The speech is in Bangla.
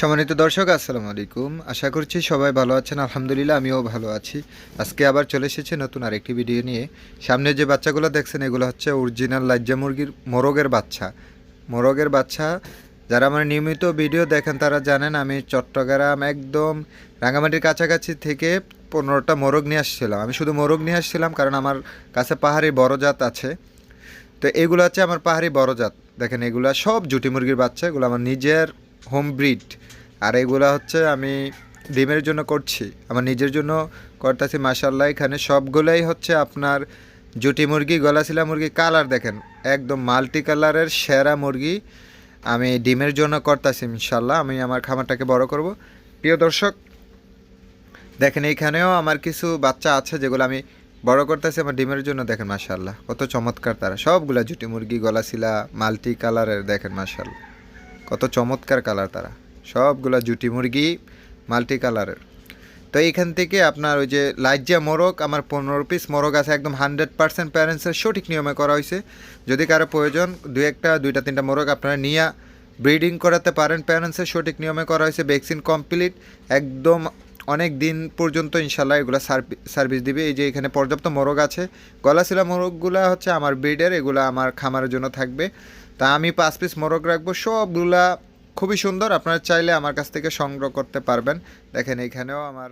সম্মানিত দর্শক, আসসালামু আলাইকুম। আশা করছি সবাই ভালো আছেন। আলহামদুলিল্লাহ, আমিও ভালো আছি। আজকে আবার চলে এসেছি নতুন আরেকটি ভিডিও নিয়ে। সামনে যে বাচ্চাগুলো দেখছেন, এগুলো হচ্ছে অরিজিনাল লাজ্জা মুরগির মোরগের বাচ্চা। মোরগের বাচ্চা, যারা আমার নিয়মিত ভিডিও দেখেন, তারা জানেন আমি চট্টগ্রাম একদম রাঙামাটির কাছাকাছি থেকে পনেরোটা মোরগ নিয়ে আসছিলাম। আমি শুধু মোরগ নিয়ে আসছিলাম, কারণ আমার কাছে পাহাড়ি বড় জাত আছে। তো এগুলো হচ্ছে আমার পাহাড়ি বড় জাত। দেখেন, এগুলো সব জুটি মুরগির বাচ্চা, এগুলো আমার নিজের হোম ব্রিড আর এগুলা হচ্ছে আমি ডিমের জন্য করছি, আমার নিজের জন্য করতেছি মাসাল্লাহ এখানে সবগুলোই হচ্ছে আপনার জুটি মুরগি, গলাশিলা মুরগি, কালার দেখেন, একদম মাল্টি কালারের সেরা মুরগি আমি ডিমের জন্য করতেছি ইনশাল্লাহ আমি আমার খামারটাকে বড় করব। প্রিয় দর্শক, দেখেন এইখানেও আমার কিছু বাচ্চা আছে যেগুলো আমি বড় করতেছি, আমার ডিমের জন্য দেখেন মাশাল্লাহ কত চমৎকার তারা, সবগুলা জুটি মুরগি, গলাশিলা মাল্টি কালারের দেখেন মাশাল্লাহ কত চমৎকার কালার তারা। সবগুলা জুটি মুরগি মাল্টি কালারের। তো এইখান থেকে আপনার ওই যে লাইজা মোরগ, আমার পনেরো পিস মোরগ আছে, একদম হান্ড্রেড পার্সেন্ট প্যারেন্টসের সঠিক নিয়মে করা হয়েছে। যদি কারও প্রয়োজন দু একটা, দুইটা, তিনটা মোরগ আপনারা নিয়ে ব্রিডিং করাতে পারেন প্যারেন্টসের সঠিক নিয়মে করা হয়েছে ভ্যাকসিন কমপ্লিট একদম অনেক দিন পর্যন্ত ইনশাল্লাহ এগুলো সার্ভিস দিবে। এই যে এখানে পর্যাপ্ত মোরগ আছে। গলাশিলা মোরগগুলো হচ্ছে আমার ব্রিডের এগুলো আমার খামারের জন্য থাকবে। তা আমি পাঁচ পিস মোরগ রাখব। সবগুলা খুবই সুন্দর। আপনারা চাইলে আমার কাছ থেকে সংগ্রহ করতে পারবেন। দেখেন এখানেও আমার